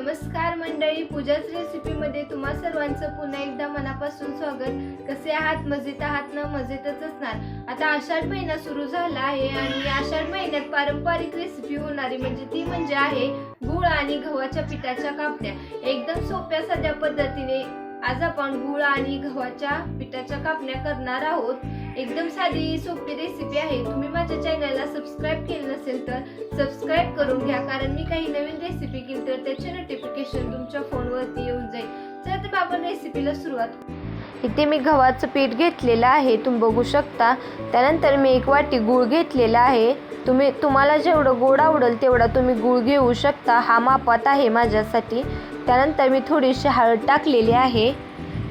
नमस्कार मंडळी पूजाच रेसिपीमध्ये तुम्हा सर्वांचं पुन्हा एकदा मनापासून स्वागत. कसे आहात? मजेत आहात ना? मजेतच असणार. आता आषाढ महिना सुरू झाला आहे आणि आषाढ महिन्यात पारंपरिक रेसिपी होणारी म्हणजे ती म्हणजे आहे गुळ आणि गव्हाच्या पिठाच्या कापण्या. एकदम सोप्या साध्या पद्धतीने आज आपण गुळ आणि गव्हाच्या पिठाच्या कापण्या करणार आहोत. एकदम साधी सोपी रेसिपी आहे. तुम्ही माझ्या चॅनलला सबस्क्राईब केलं नसेल तर सबस्क्राईब करून घ्या. कारण मी काही नवीन रेसिपी केली तर त्याचे नोटिफिकेशन तुमच्या फोनवरती येऊन जाईल. चला तर आपण रेसिपीला सुरुवात इथे मी गव्हाचं पीठ घेतलेलं आहे. तुम्ही बघू शकता. त्यानंतर मी एक वाटी गूळ घेतलेला आहे. तुम्ही तुम्हाला जेवढं गोड आवडेल तेवढा तुम्ही गूळ घेऊ शकता. हा मापात आहे माझ्यासाठी. त्यानंतर मी थोडीशी हळद टाकलेली आहे.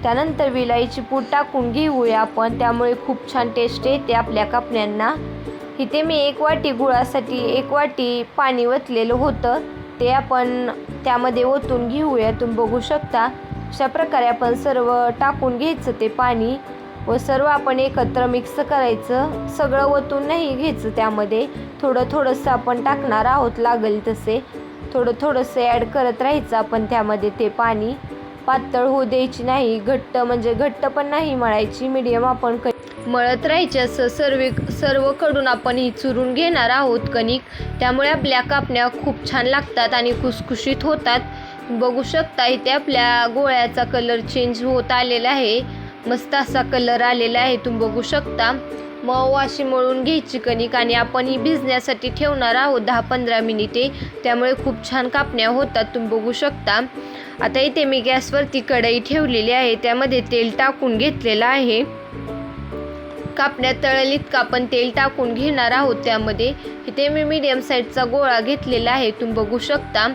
त्यानंतर विलाईची पूड टाकून घेऊया आपण. त्यामुळे खूप छान टेस्ट येते आपल्या कापण्यांना. इथे मी एक वाटी गुळासाठी एक वाटी पाणी ओतलेलं होतं. ते आपण त्यामध्ये ओतून घेऊया. तुम्ही बघू शकता अशा प्रकारे आपण सर्व टाकून घ्यायचं ते पाणी व सर्व आपण एकत्र मिक्स करायचं. सगळं ओतून नाही घ्यायचं त्यामध्ये. थोडं थोडंसं आपण टाकणार आहोत लागेल तसे. थोडं थोडंसं ॲड करत राहायचं आपण त्यामध्ये ते पाणी. पातळ होऊ द्यायची नाही घट्ट म्हणजे घट्ट पण नाही मळायची मीडियम आपण क मळत राहायचे असं सर्व सर्वकडून आपण ही चुरून घेणार आहोत कणिक. त्यामुळे आपल्या कापण्या खूप छान लागतात आणि खुसखुशीत होतात. बघू शकता इथे आपल्या गोळ्याचा कलर चेंज होत आलेला आहे. मस्त असा कलर आलेला आहे तुम्ही बघू शकता. मऊ अशी मळून घ्यायची कणिक आणि आपण ही भिजण्यासाठी ठेवणार आहोत दहा पंधरा मिनिटे. त्यामुळे खूप छान कापण्या होतात तुम्ही बघू शकता. आता इथे मी गॅसवरती कढई ठेवलेली आहे त्यामध्ये तेल टाकून घेतलेलं आहे. कापण्या तळल इतकं आपण तेल टाकून घेणार आहोत त्यामध्ये. इथे मी मीडियम साईजचा गोळा घेतलेला आहे तुम्ही बघू शकता.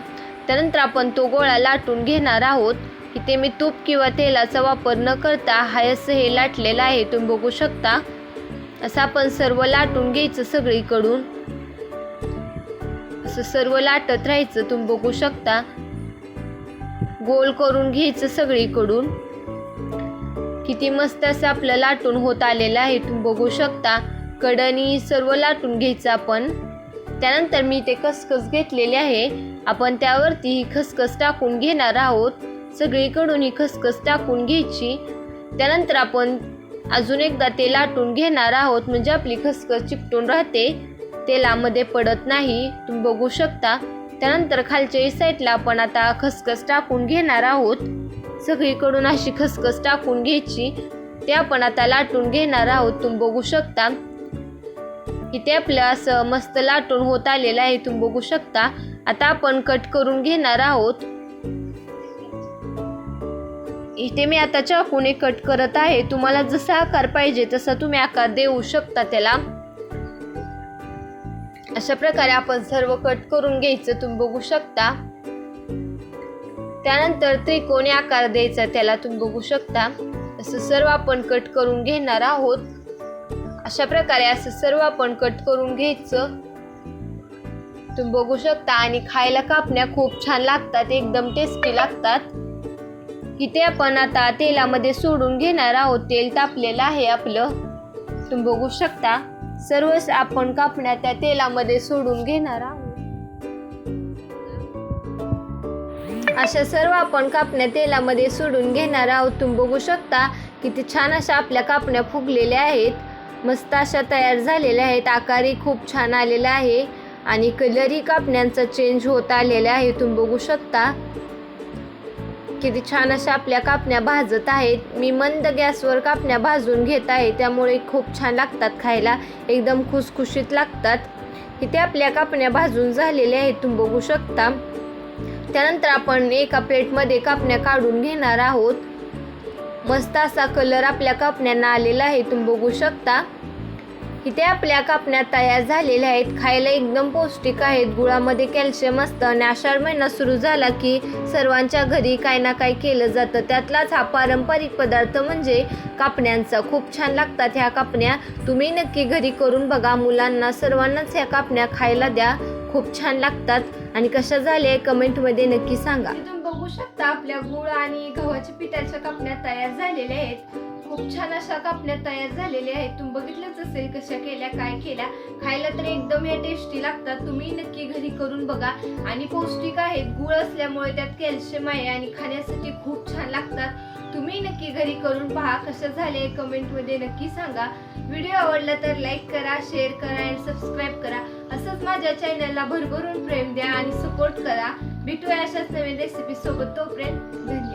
त्यानंतर आपण तो गोळा लाटून घेणार आहोत. इथे मी तूप किंवा तेलाचा वापर न करता हायस हे लाटलेलं आहे तुम्ही बघू शकता. असं आपण सर्व लाटून घ्यायचं सगळीकडून. असं सर्व लाटत राहायचं तुम्ही बघू शकता. गोल करून घ्यायचं सगळीकडून. किती मस्त असं आपलं लाटून होत आलेलं आहे तुम्ही बघू शकता. कडणी सर्व लाटून घ्यायचं आपण. त्यानंतर मी ते खसखस घेतलेले आहे. आपण त्यावरती ही खसखस टाकून घेणार आहोत. सगळीकडून ही खसखस टाकून घ्यायची. त्यानंतर आपण अजून एकदा ते लाटून घेणार आहोत. म्हणजे आपली खसखस चिकटून राहते. तेलामध्ये पडत नाही. तुम्ही बघू शकता. त्यानंतर खालच्या साईडला आपण आता खसखस टाकून घेणार आहोत. सगळीकडून अशी खसखस टाकून घ्यायची. ते आपण आता लाटून घेणार आहोत. तुम्ही बघू शकता. इथे आपलं असं मस्त लाटून होत आलेलं आहे. तुम्ही बघू शकता. आता आपण कट करून घेणार आहोत. इथे मी आता चाकूने कट करत आहे. तुम्हाला जसा आकार पाहिजे तसा तुम्ही आकार देऊ शकता त्याला. अशा प्रकारे आपण सर्व कट करून घ्यायचं तुम्ही बघू शकता. त्यानंतर त्रिकोणी आकार द्यायचा त्याला तुम्ही बघू शकता. असं सर्व आपण कट करून घेणार आहोत. अशा प्रकारे असं सर्व आपण कट करून घ्यायचं. तुम्ही बघू शकता आणि खायला कापण्या खूप छान लागतात एकदम टेस्टी लागतात. की ते आपण आता तेलामध्ये सोडून घेणार आहोत. तेल तापलेलं आहे आपलं. तुम्ही बघू शकता. सर्व आपण कापण्या त्या तेलामध्ये सोडून घेणार आहोत. अशा सर्व आपण कापण्या तेलामध्ये सोडून घेणार आहोत. तुम्ही बघू शकता किती छान अशा आपल्या कापण्या फुगलेल्या आहेत. मस्त अशा तयार झालेल्या आहेत. आकारही खूप छान आलेला आहे. आणि कलरही कापण्यांचा चेंज होत आलेला आहे. तुम्ही बघू शकता. किती छान अशा आपल्या कापण्या भाजत आहेत. मी मंद गॅसवर कापण्या भाजून घेत आहे. त्यामुळे खूप छान लागतात खायला. एकदम खुसखुशीत लागतात. इथे आपल्या कापण्या भाजून झालेल्या आहेत. तुम्ही बघू शकता. त्यानंतर आपण एका प्लेटमध्ये कापण्या काढून घेणार आहोत. मस्त असा कलर आपल्या कापण्यांना आलेला आहे. तुम्ही बघू शकता. इथे आपल्या कापण्या तयार झालेल्या आहेत. खायला एकदम पौष्टिक आहेत. गुळामध्ये कॅल्शियम असतं. आणि आषाढ महिना सुरू झाला की सर्वांच्या घरी काय ना काय केलं जातं. त्यातलाच हा पारंपरिक पदार्थ म्हणजे कापण्यांचा. खूप छान लागतात ह्या कापण्या. तुम्ही नक्की घरी करून बघा. मुलांना सर्वांनाच ह्या कापण्या खायला द्या. खूप छान लागतात. आणि कशा झाल्या कमेंटमध्ये नक्की सांगा. तुम्ही बघू शकता आपल्या गुळ आणि गव्हाच्या पिठाच्या कापण्या तयार झालेल्या आहेत. खूप छान अशा कापण्या तयार झालेल्या आहेत. तुम्ही बघितलंच असेल कशा केल्या काय केल्या. खायला तर एकदम या टेस्टी लागतात. तुम्ही नक्की घरी करून बघा. आणि पौष्टिक आहेत. गुळ असल्यामुळे त्यात कॅल्शियम आहे आणि खाण्यासाठी खूप छान लागतात. तुम्ही नक्की घरी करून पहा कशा झाले. कमेंटमध्ये नक्की सांगा. व्हिडिओ आवडला तर लाईक करा शेअर करा आणि सबस्क्राईब करा. असंच माझ्या चॅनलला भरभरून प्रेम द्या आणि सपोर्ट करा. भेटूया अशाच नवीन रेसिपी सोबत. तोपर्यंत धन्यवाद.